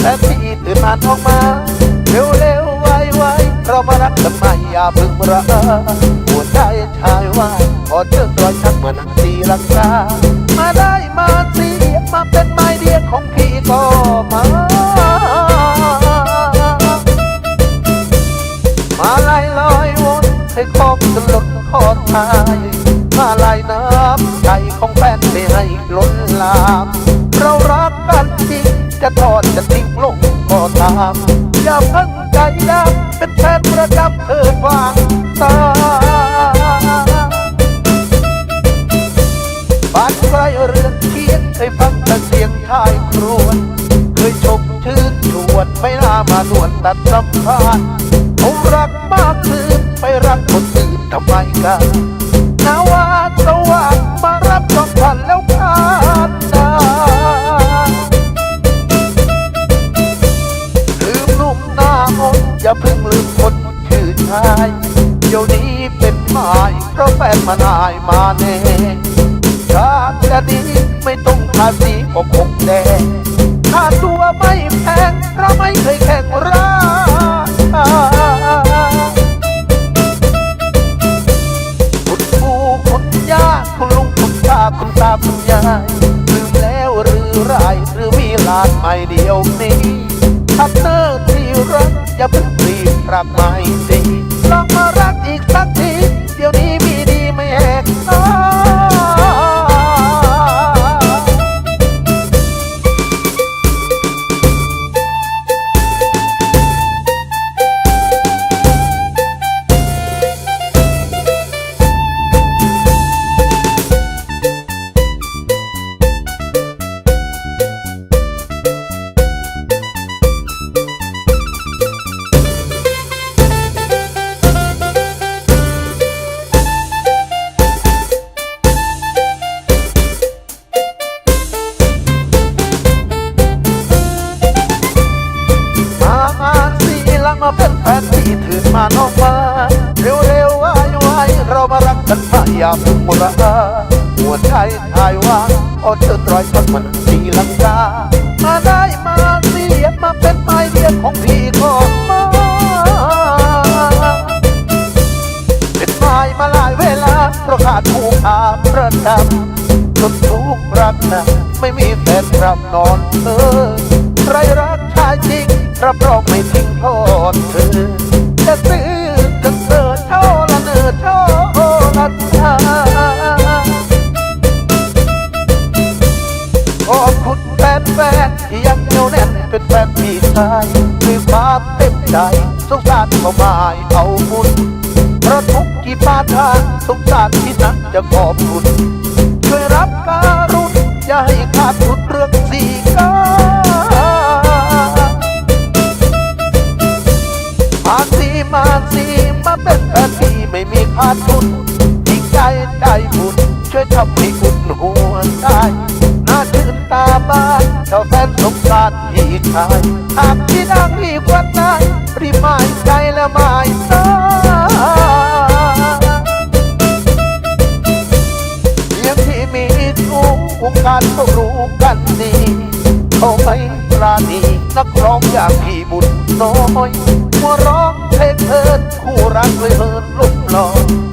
แฟนพี่ตื่นนานออกมา เร็วเร็วๆไวไวๆเรามารักกันใหม่อย่าเพึ่งระอาหัวใจชายว่าขอเจอรอยชักเหมือนนักตีลังกา มาได้มาสิมาเป็นไม้เดียของพี่ก็มามาลายลอยวนให้คอกสลดคอทายมาลายน้ำใจของแฟนไม่ให้ล้นลาม เรารัก จะทอดจะทิ้งลงก็ตามอย่าเพิ่งใจดำเป็นแฟนประจำเถิดวางตาบ้านใกล้เรือนเคียงเคยฟังแต่เสียงชายครวญเคยชมชื่นชวนไม่น่ามาหนวดตัดสัมพันธ์เขารักมากคืนไปรักคนอื่นทำไมกัน พิ่งลืมคนชื่อชายเดี๋ยวนี้เป็นหมายเพราะแฟนมานายมาแน่ชาติจะดีไม่ต้องภาษีก็คงแดงค่าตัวไม่แพงเราไม่เคยแข่งราคาคุณปู่คุณย่าคุณลุงคุณตาคุณตาคุณยายลืมแล้วหรือไรหรือมีหลานใหม่เดียวนี้ทับเนอร์ที่รักอย่าเพิ่ง รีบรักไม่สิลองมารักอีกสัก เรามารักกันไปอยาเพิ่งระอาหัวใจชายว่าโอ้เธอตรอยทนมันสีลังกา มาได้มาสิมาเป็นไม้เดียวของพี่ก็มาเป็นไม้มาหลายเวลาเพราะขาดผู้อาประจำจนทุกรักนะไม่มีแฟนรับนอนเออใครรักชายจริงรับรองไม่ทิ้งโทษเธอจะซื้อ นพี่ชายด้วยความเต็มใจสงสารเขาไม่เอาบุญเพราะทุกกี่ปาทางสงสารที่นักจะขอบคุณช่วยรับการุณอย่าให้ขาดทุนเรื่องสีกามาสิมาสิมาเป็นแฟนพี่ไม่มีขาดทุนจริงใจใจบุญช่วยทำให้อุ่นหัวใจ เจ้าแฟนสงสารพี่ชายหากที่นั่งมีควันนายรีบหมายใจและหมายตาเพียงที่มีทุกวงการก็รู้กันดีเขาไม่ปราณีนักร้องอย่างพี่บุญน้อยหัวร้องเพลงเทินคู่รักเลยเฮินลุกลอยที่ทำตาม